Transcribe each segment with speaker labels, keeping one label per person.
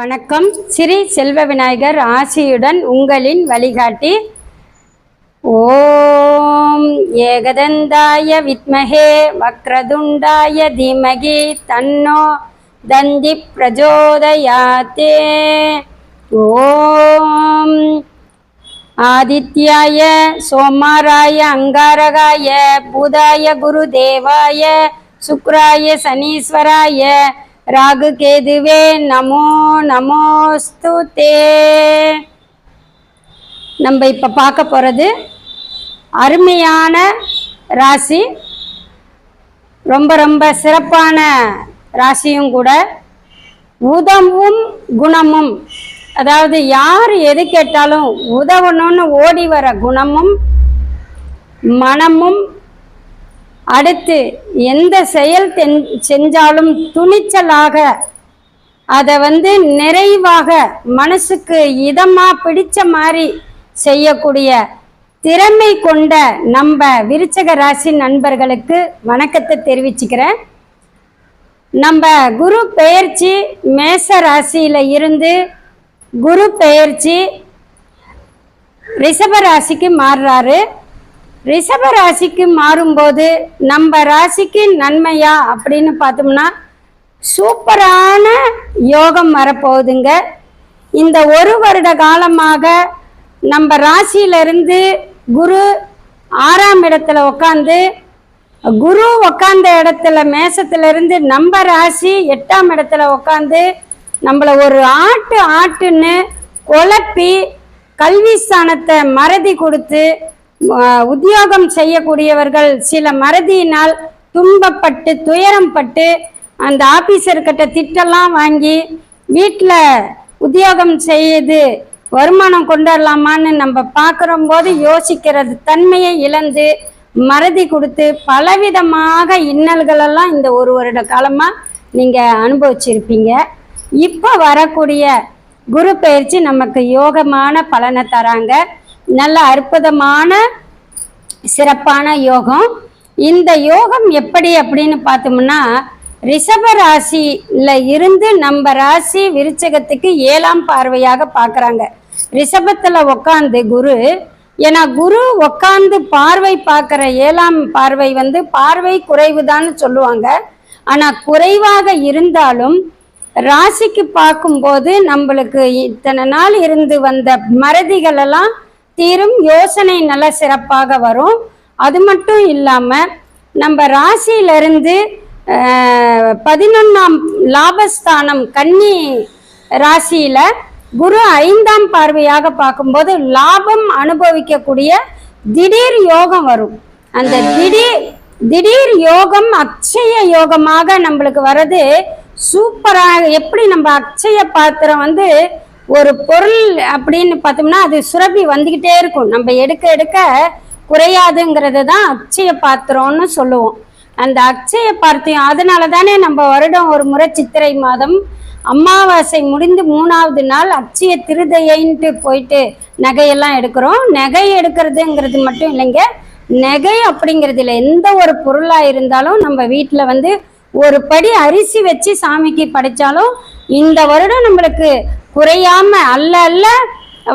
Speaker 1: வணக்கம். ஸ்ரீ செல்வ விநாயகர் ஆசியுடன் உங்களின் வழிகாட்டி. ஓம் ஏகதந்தாய வித்மகே வக்ரதுண்டாய தீமகி தன்னோ தந்தி பிரஜோதயாத்தே. ஓம் ஆதித்யாய சோமாராய அங்காரகாய பூதாய குருதேவாய சுக்ராய சனீஸ்வராய ராகு கேதுவே நமோ நமோஸ்து தே. நம்ம இப்போ பார்க்க போகிறது அருமையான ராசி. ரொம்ப ரொம்ப சிறப்பான ராசியும் கூட உதவும் குணமும். அதாவது யார் எது கேட்டாலும் உதவணும்னு ஓடி வர குணமும் மனமும் அடுத்து எந்த செயல் தென்- செஞ்சாலும் துணிச்சலாக அதை வந்து நிறைவாக மனசுக்கு இதமாக பிடிச்ச மாதிரி செய்யக்கூடிய திறமை கொண்ட நம்ம விருச்சக ராசி நண்பர்களுக்கு வணக்கத்தை தெரிவிச்சுக்கிறேன். நம்ம குரு பெயர்ச்சி மேச ராசியில் இருந்து குரு பெயர்ச்சி ரிஷப ராசிக்கு மாறுறாரு. ரிஷப ராசிக்கு மாறும்போது நம்ம ராசிக்கு நன்மையா அப்படின்னு பார்த்தோம்னா சூப்பரான யோகம் வரப்போகுதுங்க. இந்த ஒரு வருட காலமாக நம்ம ராசியிலிருந்து குரு ஆறாம் இடத்துல உட்காந்து குரு உக்காந்த இடத்துல மேசத்துலேருந்து நம்ம ராசி எட்டாம் இடத்துல உட்காந்து நம்மளை ஒரு ஆட்டு ஆட்டுன்னு குழப்பி கல்வி ஸ்தானத்தை மறதி கொடுத்து உத்தியோகம் செய்யக்கூடியவர்கள் சில மறதியினால் துன்பப்பட்டு துயரம் பட்டு அந்த ஆபீசர்கிட்ட திட்டெல்லாம் வாங்கி வீட்டில் உத்தியோகம் செய்யுது வருமானம் கொண்டாடலாமான்னு நம்ம பார்க்குற போது யோசிக்கிறது தன்மையை இழந்து மறதி கொடுத்து பலவிதமாக இன்னல்களெல்லாம் இந்த ஒரு வருட காலமாக நீங்கள் அனுபவிச்சிருப்பீங்க. இப்போ வரக்கூடிய குரு பயிற்சி நமக்கு யோகமான பலனை தராங்க. நல்ல அற்புதமான சிறப்பான யோகம். இந்த யோகம் எப்படி அப்படின்னு பார்த்தோம்னா ரிஷப ராசியில இருந்து நம்ம ராசி விருச்சகத்துக்கு ஏழாம் பார்வையாக பார்க்குறாங்க. ரிஷபத்தில் உக்காந்து குரு ஏன்னா குரு உக்காந்து பார்வை பார்க்குற ஏழாம் பார்வை வந்து பார்வை குறைவுதான்னு சொல்லுவாங்க. ஆனால் குறைவாக இருந்தாலும் ராசிக்கு பார்க்கும்போது நம்மளுக்கு இத்தனை நாள் இருந்து வந்த மறதிகளெல்லாம் தீரும் யோசனை நல்ல சிறப்பாக வரும். அது மட்டும் இல்லாமல் நம்ம ராசியிலிருந்து பதினொன்றாம் லாபஸ்தானம் கன்னி ராசியில் குரு ஐந்தாம் பார்வையாக பார்க்கும்போது லாபம் அனுபவிக்கக்கூடிய திடீர் யோகம் வரும். அந்த திடீர் திடீர் யோகம் அக்ஷய யோகமாக நம்மளுக்கு வர்றது சூப்பராக எப்படி நம்ம அக்ஷய பாத்திரம் வந்து ஒரு பொருள் அப்படின்னு பார்த்தோம்னா அது சுரபி வந்துக்கிட்டே இருக்கும். நம்ம எடுக்க எடுக்க குறையாதுங்கிறது தான் அக்ஷய பாத்திரம்னு சொல்லுவோம். அந்த அக்ஷய பார்த்தியம் அதனால தானே நம்ம வருடம் ஒரு முறை சித்திரை மாதம் அமாவாசை முடிந்து மூணாவது நாள் அச்சய திருதையின்ட்டு போயிட்டு நகையெல்லாம் எடுக்கிறோம். நகை எடுக்கிறதுங்கிறது மட்டும் இல்லைங்க. நகை அப்படிங்கிறதுல எந்த ஒரு பொருளாக இருந்தாலும் நம்ம வீட்டில் வந்து ஒரு படி அரிசி வச்சு சாமிக்கு படைச்சாலும் இந்த வருடம் நம்மளுக்கு குறையாம அல்ல அல்ல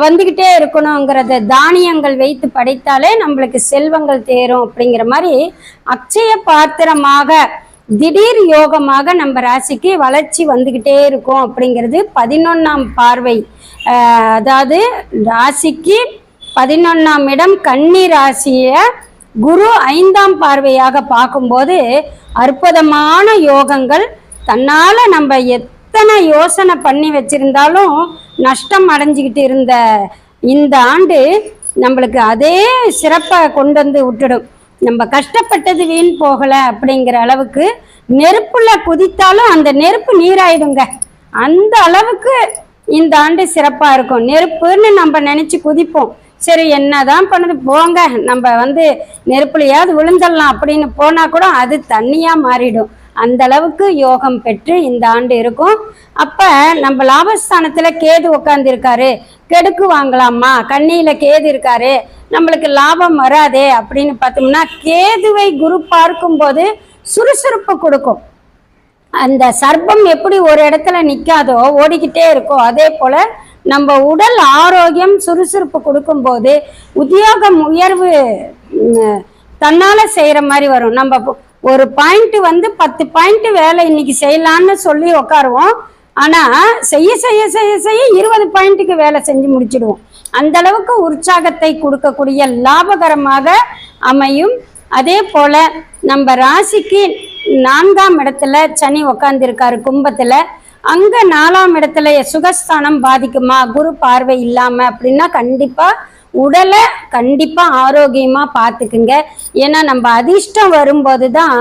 Speaker 1: வந்துக்கிட்டே இருக்கணுங்கிறத தானியங்கள் வைத்து படைத்தாலே நம்மளுக்கு செல்வங்கள் தேரும் அப்படிங்கிற மாதிரி அக்ஷய பாத்திரமாக திடீர் யோகமாக நம்ம ராசிக்கு வளர்ச்சி வந்துக்கிட்டே இருக்கும் அப்படிங்கிறது பதினொன்னாம் பார்வை. அதாவது ராசிக்கு பதினொன்னாம் இடம் கன்னி ராசியை குரு ஐந்தாம் பார்வையாக பார்க்கும்போது அற்புதமான யோகங்கள். தன்னால் நம்ம எத்தனை யோசனை பண்ணி வச்சிருந்தாலும் நஷ்டம் அடைஞ்சிக்கிட்டு இருந்த இந்த ஆண்டு நம்மளுக்கு அதே சிறப்பை கொண்டு வந்து விட்டுடும். நம்ம கஷ்டப்பட்டது வீண் போகலை அப்படிங்கிற அளவுக்கு நெருப்புல குதித்தாலும் அந்த நெருப்பு நீராயிடுங்க. அந்த அளவுக்கு இந்த ஆண்டு சிறப்பாக இருக்கும். நெருப்புன்னு நம்ம நினச்சி குதிப்போம். சரி என்னதான் பண்ணுது போங்க நம்ம வந்து நெருப்புலையாவது விழுந்துடலாம் அப்படின்னு போனா கூட அது தண்ணியா மாறிடும். அந்த அளவுக்கு யோகம் பெற்று இந்த ஆண்டு இருக்கும். அப்ப நம்ம லாபஸ்தானத்துல கேது உட்காந்துருக்காரு கெடுக்கு வாங்கலாமா? கண்ணியில கேது இருக்காரு. நம்மளுக்கு லாபம் வராதே அப்படின்னு பார்த்தோம்னா கேதுவை குரு பார்க்கும்போது சுறுசுறுப்பு கொடுக்கும். அந்த சர்ப்பம் எப்படி ஒரு இடத்துல நிக்காதோ ஓடிக்கிட்டே இருக்கோ அதே போல நம்ம உடல் ஆரோக்கியம் சுறுசுறுப்பு கொடுக்கும்போது உத்தியோகம் உயர்வு தன்னால் தன்னால செய்யற மாதிரி வரும். நம்ம ஒரு பாயிண்ட் வந்து பத்து பாயிண்ட் வேலை இன்னைக்கு செய்யலான்னு சொல்லி உட்காருவோம் ஆனா செய்ய செய்ய செய்ய செய்ய இருபது பாயிண்ட்டுக்கு வேலை செஞ்சு முடிச்சிடுவோம். அந்த அளவுக்கு உற்சாகத்தை கொடுக்கக்கூடிய லாபகரமாக அமையும். அதே போல நம்ம ராசிக்கு நான்காம் இடத்துல சனி உக்காந்துருக்காரு கும்பத்துல. அங்க நாலாம் இடத்துல சுகஸ்தானம் பாதிக்குமா? குரு பார்வை இல்லாம அப்படின்னா கண்டிப்பா உடலை கண்டிப்பா ஆரோக்கியமா பார்த்துக்குங்க. ஏன்னா நம்ம அதிர்ஷ்டம் வரும்போது தான்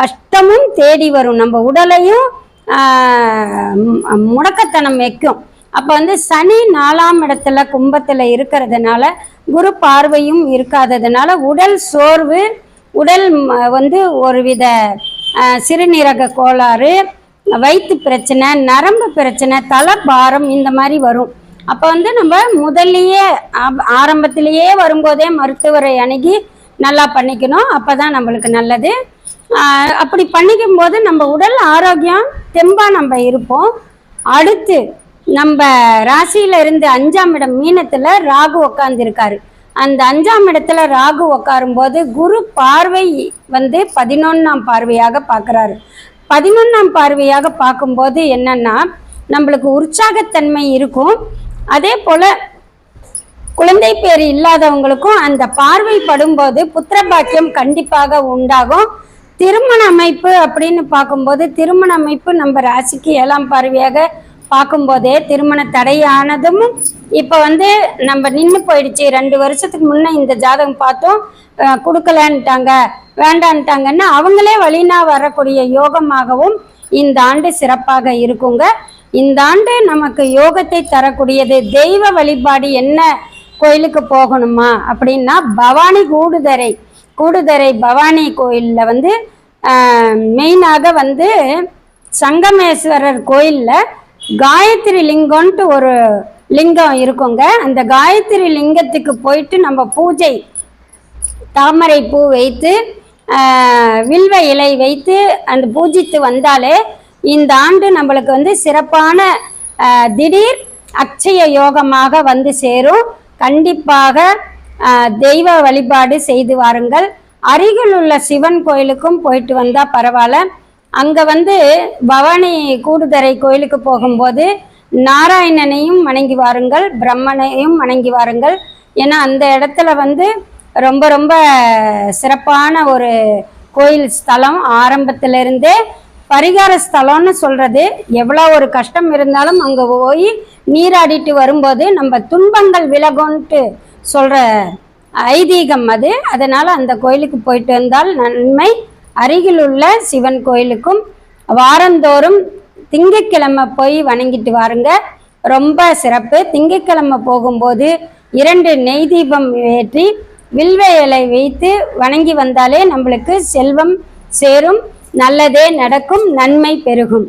Speaker 1: கஷ்டமும் தேடி வரும். நம்ம உடலையும் முடக்கத்தனம் வைக்கும். அப்போ வந்து சனி நாலாம் இடத்துல கும்பத்துல இருக்கிறதுனால குரு பார்வையும் இருக்காததுனால உடல் சோர்வு உடல் வந்து ஒருவித சிறுநீரக கோளாறு வயிற்று பிரச்சனை நரம்பு பிரச்சனை தலைபாரம் இந்த மாதிரி வரும். அப்போ வந்து நம்ம முதல்லையே ஆரம்பத்திலேயே வரும்போதே மருத்துவரை அணுகி நல்லா பண்ணிக்கணும். அப்போ தான் நம்மளுக்கு நல்லது. அப்படி பண்ணிக்கும் போது நம்ம உடல் ஆரோக்கியம் தெம்பாக நம்ம இருப்போம். அடுத்து நம்ம ராசியில இருந்து அஞ்சாம் இடம் மீனத்துல ராகு உக்காந்துருக்காரு. அந்த அஞ்சாம் இடத்துல ராகு உட்காரும் போது குரு பார்வை வந்து பதினொன்னாம் பார்வையாக பார்க்குறாரு பதினொன்றாம் பார்வையாக பார்க்கும்போது என்னன்னா நம்மளுக்கு உற்சாகத்தன்மை இருக்கும். அதே போல குழந்தை பேர் இல்லாதவங்களுக்கும் அந்த பார்வை படும்போது புத்திர பாக்கியம் கண்டிப்பாக உண்டாகும். திருமண அமைப்பு அப்படின்னு பார்க்கும்போது திருமண அமைப்பு நம்ம ராசிக்கு ஏழாம் பார்வையாக பார்க்கும்போதே திருமண தடையானதும் இப்போ வந்து நம்ம நின்று போயிடுச்சு. ரெண்டு வருஷத்துக்கு முன்னே இந்த ஜாதகம் பார்த்தோம். கொடுக்கலன்ட்டாங்க வேண்டான்ட்டாங்கன்னா அவங்களே வழினா வரக்கூடிய யோகமாகவும் இந்த ஆண்டு சிறப்பாக இருக்குங்க. இந்த ஆண்டு நமக்கு யோகத்தை தரக்கூடியது தெய்வ வழிபாடு என்ன? கோயிலுக்கு போகணுமா? அப்படின்னா பவானி கூடுதரை கூடுதரை பவானி கோயிலில் வந்து மெயினாக வந்து சங்கமேஸ்வரர் கோயிலில் காயத்ரி லிங்கம்ன்ட்டு ஒரு லிங்கம் இருக்குங்க. அந்த காயத்ரி லிங்கத்துக்கு போயிட்டு நம்ம பூஜை தாமரை பூ வைத்து வில்வ இலை வைத்து அந்த பூஜித்து வந்தாலே இந்த ஆண்டு நம்மளுக்கு வந்து சிறப்பான திடீர் அச்சய யோகமாக வந்து சேரும். கண்டிப்பாக தெய்வ வழிபாடு செய்து வாருங்கள். அருகில் உள்ள சிவன் கோயிலுக்கும் போயிட்டு வந்தால் பரவாயில்ல. அங்கே வந்து பவானி கூடுதரை கோயிலுக்கு போகும்போது நாராயணனையும் வணங்கி வாருங்கள் பிரம்மனையும் வணங்கி வாருங்கள். ஏன்னா அந்த இடத்துல வந்து ரொம்ப ரொம்ப சிறப்பான ஒரு கோயில் ஸ்தலம் ஆரம்பத்திலிருந்தே பரிகார ஸ்தலம்னு சொல்கிறது எவ்வளோ ஒரு கஷ்டம் இருந்தாலும் அங்கே போய் நீராடிட்டு வரும்போது நம்ம துன்பங்கள் விலகும்ன்ட்டு சொல்கிற ஐதீகம் அது. அதனால் அந்த கோயிலுக்கு போயிட்டு வந்தால் நன்மை. அருகில் உள்ள சிவன் கோயிலுக்கும் வாரந்தோறும் திங்கட்கிழமை போய் வணங்கிட்டு வாருங்க. ரொம்ப சிறப்பு. திங்கட்கிழமை போகும்போது இரண்டு நெய் தீபம் ஏற்றி வில்வ இலை வைத்து வணங்கி வந்தாலே நம்மளுக்கு செல்வம் சேரும். நல்லதே நடக்கும். நன்மை பெருகும்.